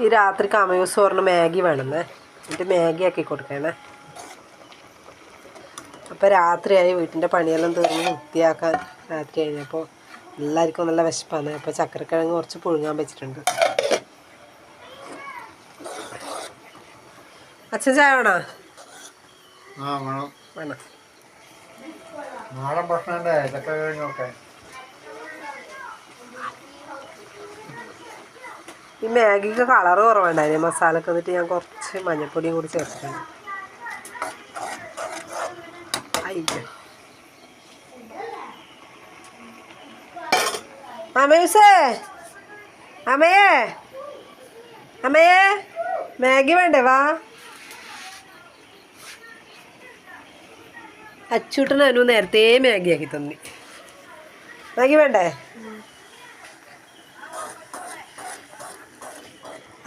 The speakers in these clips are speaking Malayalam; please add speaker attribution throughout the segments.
Speaker 1: ഈ രാത്രി കമയൂസ് പറഞ്ഞ് മാഗി വേണമെന്നേ. എന്നിട്ട് മാഗി ആക്കി കൊടുക്കണേ. അപ്പോൾ രാത്രിയായി വീട്ടിന്റെ പണിയെല്ലാം തീർന്ന് വൃത്തിയാക്കാൻ രാത്രി കഴിഞ്ഞപ്പോൾ എല്ലാവർക്കും നല്ല വിശപ്പാണ്. അപ്പോൾ ചക്കരക്കിഴങ്ങ് കുറച്ച് പുഴുങ്ങാൻ വെച്ചിട്ടുണ്ട്. അച്ഛൻ ചായ വേണോ?
Speaker 2: ആ വേണം.
Speaker 1: വേണം.
Speaker 2: നാടൻ ഭക്ഷണന്റെ ചക്ക
Speaker 1: ഈ മാഗിക്ക് കളർ കുറവുണ്ടായിരുന്നു മസാലക്ക് എന്നിട്ട് ഞാൻ കുറച്ച് മഞ്ഞൾപ്പൊടിയും കൂടി ചേർത്തിട്ടുണ്ട്. അയ്യോ അമേസേ അമ്മയേ അമ്മയെ മാഗി വേണ്ടേ? വാ. അച്ചൂട്ടനു നേരത്തെ മാഗി ആക്കി തന്നി. മാഗി വേണ്ടേ?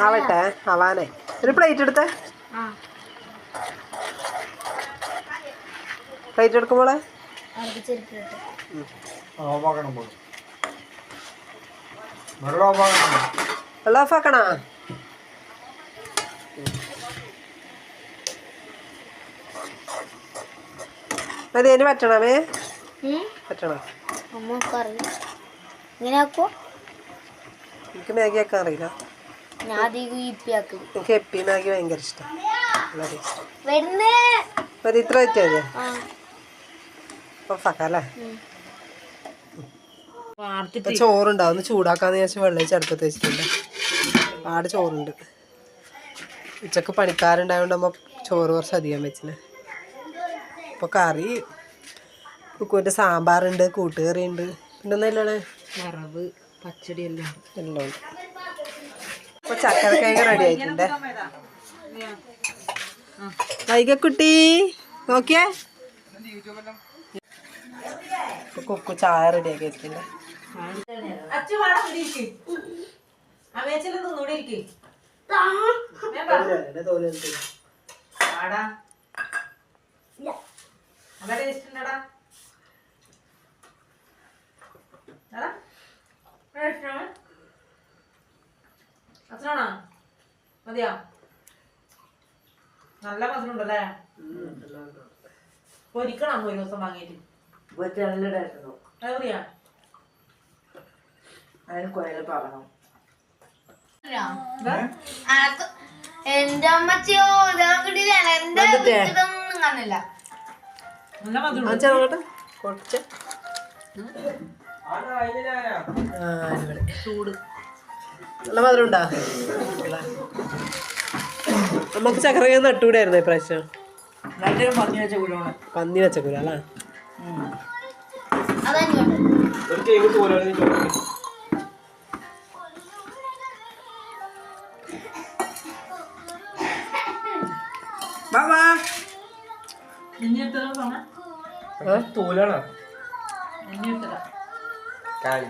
Speaker 1: ആവട്ടെ ആവാനേ. ഒരു പ്ലേറ്റ് എടുത്തേ. പ്ലേറ്റ് എടുക്കുമ്പോളെ
Speaker 2: വെള്ളം ഓഫാക്കണം
Speaker 1: മതി അതിന് പറ്റണമേ? പറ്റണം?
Speaker 3: ഇങ്ങനെ ആക്കോ
Speaker 1: എനിക്ക് മാഗി ആക്കാൻ അറിയില്ല.
Speaker 3: ഞാൻ അധികം ഇപ്പിയാക്കും
Speaker 1: എനിക്ക് എപ്പി മാഗി ഭയങ്കര ഇഷ്ടം. നല്ല ടേസ്റ്റ്
Speaker 3: വരുന്നേ.
Speaker 1: മതി ഇത്ര പറ്റിയാ
Speaker 3: ആ.
Speaker 1: ഓഫാക്കാം അല്ലേ?
Speaker 3: ഉം.
Speaker 1: ഇപ്പൊ ചോറുണ്ടാവും. ഒന്ന് ചൂടാക്കാന്ന് ചോദിച്ചാൽ വെള്ളം ചെറുപ്പത്ത് വെച്ചിട്ടുണ്ട്. ആട് ചോറുണ്ട്. ഉച്ചയ്ക്ക് പണിക്കാരുണ്ടായതുകൊണ്ട് നമ്മ ചോറ് കുറച്ച് അധികം വെച്ചിന്. അപ്പൊ കറി കുക്കുവിന്റെ സാമ്പാറുണ്ട് കൂട്ടുകറി ഉണ്ട് പിന്നെ ഒന്നല്ലേ
Speaker 4: വറവ് പച്ചടി എല്ലാം.
Speaker 1: എല്ലാം ഉണ്ട്. ഇപ്പോൾ ചക്കരക്കിഴങ്ങ് റെഡി ആയിട്ടുണ്ട്. വൈകക്കുട്ടി നോക്കിയേ? ഇപ്പൊ കുക്കു ചായ റെഡി ആക്കി വെച്ചിട്ടുണ്ട്.
Speaker 4: വാടാ അച്ഛനാണോ മതിയോ? നല്ല മധുരം പൊരിക്കണം ഒരു ദിവസം വാങ്ങിയിട്ട്. അത് പറയാ
Speaker 3: അനക്ക് എന്റെ അമ്മച്ചിയോ? ഇതൊന്നും കിട്ടിയില്ല എന്റെ? ഇതൊന്നും കാണില്ല
Speaker 4: ചൂട്.
Speaker 1: നല്ല മധുരം ഉണ്ടാ നമുക്ക് ചക്കരക്കിഴങ്ങ് നട്ടുകൂടായിരുന്നു ഇപ്രാവശ്യം.
Speaker 4: പന്നി വെച്ച കൂടാണ്
Speaker 1: പന്നി
Speaker 2: തോലാണ്? കാലി.